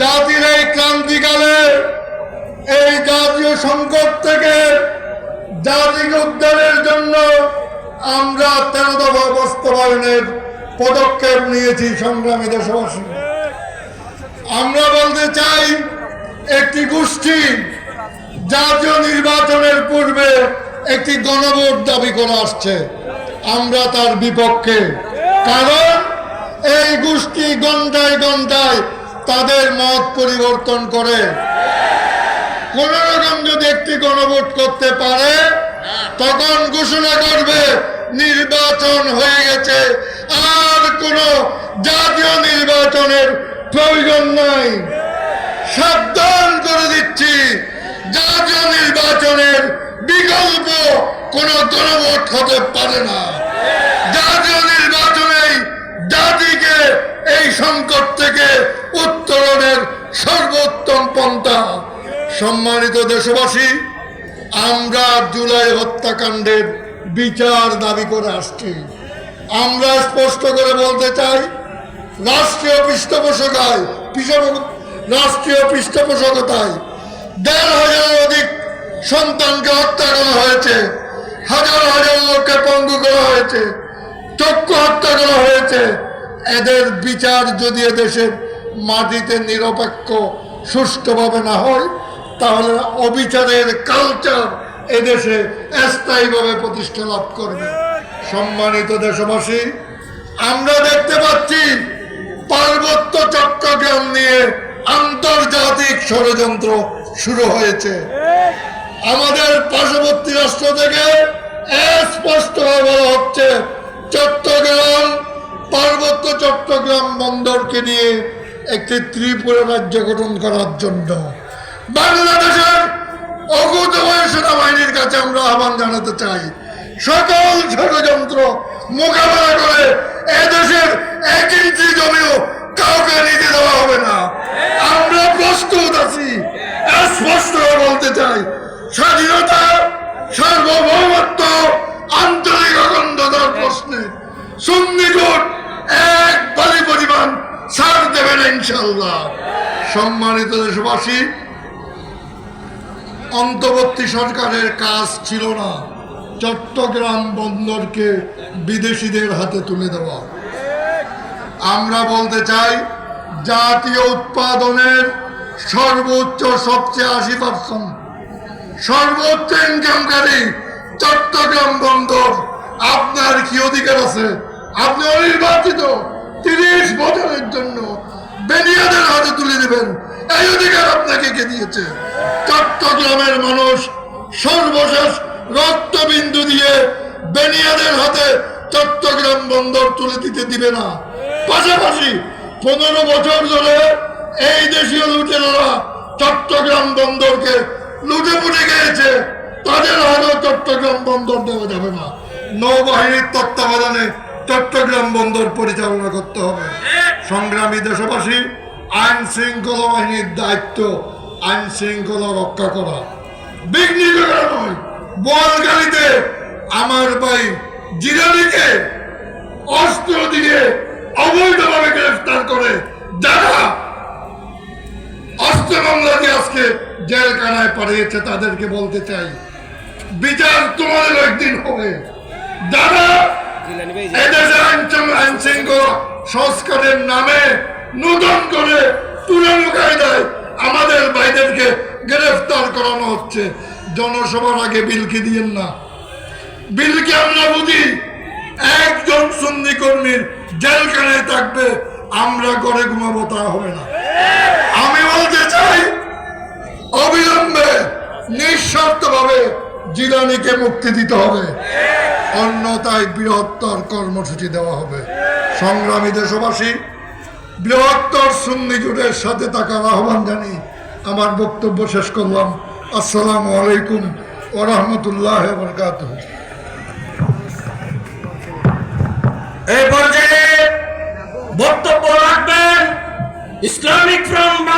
জাতির এই ক্রান্তিকালে এই জাতীয় সংকট থেকে জাতিকে উদ্ধারের জন্য আমরা তেরো দফা বাস্তবায়নের পদক্ষেপ নিয়েছি সংগ্রামী দেশবাসী। আমরা বলতে চাই, একটি গোষ্ঠী জাতীয় নির্বাচনের পূর্বে একটি গণভোট দাবি করে আসছে। আমরা তার বিপক্ষে। কারণ এই গোষ্ঠী ঘন্টায় ঘন্টায় তাদের মত পরিবর্তন করে। কোন রকম যদি একটি গণভোট করতে পারে, তখন ঘোষণা করবে, নির্বাচন হয়ে গেছে। আর কোন জাতীয় নির্বাচনের প্রয়োজন নাই। সাবধান করে দিচ্ছি, জাতীয় নির্বাচনের বিকল্প কোন গণভোট হতে পারে না। এই সংকট থেকে উত্তরণের সর্বোত্তম পন্থা। সম্মানিত দেশবাসী, আমরা জুলাই হত্যাকাণ্ডের বিচার দাবি করে আসছি। আমরা স্পষ্ট করে বলতে চাই, রাষ্ট্রীয় পৃষ্ঠপোষকায় পৃষ্ঠ- রাষ্ট্রীয় পৃষ্ঠপোষকতায় দেড় হাজারের অধিক সন্তানকে হত্যা করা হয়েছে, হাজার হাজার লোককে পঙ্গু করা হয়েছে, চক্ষু হত্যা করা হয়েছে এদের বিচার যদি এদেশের মাটিতে নিরপেক্ষ, সুষ্ঠুভাবে না হয়, তাহলে অবিচারের কালচার এদেশে স্থায়ীভাবে প্রতিষ্ঠা লাভ করবে। সম্মানিত দেশবাসী, আমরা দেখতে পাচ্ছি পার্বত্য চট্টগ্রাম নিয়ে আন্তর্জাতিক ষড়যন্ত্র শুরু হয়েছে। আমাদের পার্শ্ববর্তী রাষ্ট্র থেকে স্পষ্টভাবে বলা হচ্ছে, চট্টগ্রাম পার্বত্য চট্টগ্রাম বন্দরকে নিয়ে একটি ত্রিপুরা রাজ্য গঠন করার জন্য। বাংলাদেশের অকুত সেনাবাহিনীর কাছে আমরা আহ্বান জানাতে চাই, সকল ষড়যন্ত্র মোকাবেলা করে এদেশের এক ইঞ্চি জমিও কাউকে নিতে দেওয়া হবে না। আমরা প্রস্তুত আছি, স্পষ্ট বলতে চাই, স্বাধীনতা, সার্বভৌমত্ব আন্তরিক অখণ্ডতার প্রশ্নে সুন্নিকট এক বালি পরিমাণ ছাড় দেবেন ইনশাল্লাহ সম্মানিত দেশবাসী, অন্তর্বর্তী সরকারের কাজ ছিল না চট্টগ্রাম বন্দরকে বিদেশিদের হাতে তুলে দেওয়া। আমরা বলতে চাই, জাতীয় উৎপাদনের সর্বোচ্চ সবচেয়ে আশি পার্সেন্ট, সর্বোচ্চ ইনকামকারী চট্টগ্রাম বন্দর। আপনার কি অধিকার আছে? আপনি অনির্বাচিত তিরিশ বছরের জন্য বেনিয়াদের হাতে তুলে দেবেন। এই অধিকার আপনাকে কে দিয়েছে? চট্টগ্রামের মানুষ সর্বশেষ রক্তবিন্দু দিয়ে বেনিয়াদের হাতে চট্টগ্রাম বন্দর তুলে দিতে দিবে না। পাশাপাশি পনেরো বছর ধরে এই দেশীয় লুটেরা চট্টগ্রাম বন্দরকে লুটে পুটে গিয়েছে তাদের হাতে চট্টগ্রাম বন্দর দেওয়া যাবে না। নৌবাহিনীর তত্ত্বাবধানে চট্টগ্রাম বন্দর পরিচালনা করতে হবে। সংগ্রামী দেশবাসী আইন শৃঙ্খলা বাহিনীর দায়িত্ব আইন শৃঙ্খলা রক্ষা করা। বিঘ্নিত করা নয় বোয়ালগাড়িতে আমার ভাই জিরানিকে অস্ত্র দিয়ে অবৈধভাবে গ্রেফতার করে যারা অস্ত্র মামলা দিয়ে আজকে জেলখানায় পাঠিয়েছে তাদেরকে বলতে চাই বিচার তোমাদের একদিন হবে। যারা এদেশে আইন শৃঙ্খলা- আইন শৃঙ্খলা সংস্কারের নামে নতুন করে পুরানো দেয়। আমাদের ভাইদেরকে গ্রেফতার করানো হচ্ছে। জনসভার আগে বিলকে দিয়েন না। বিলকে আমরা বুঝি একজন সুন্নি কর্মীর জেলখানায় থাকবে, আমরা ঘরে ঘুমাবো, তা হবে না। আমি বলতে চাই, অবিলম্বে, নিঃশর্তভাবে জিলানিকে মুক্তি দিতে হবে। অন্যথায় বৃহত্তর কর্মসূচি দেওয়া হবে। সংগ্রামী দেশবাসী, বৃহত্তর সুন্নি জোটের সাথে থাকার আহ্বান জানি আমার বক্তব্য শেষ করলাম। আসসালামু আলাইকুম ওরহমতুল্লাহ বরকাত বক্তব্য রাখবেন ইসলামিক বাংলাদেশ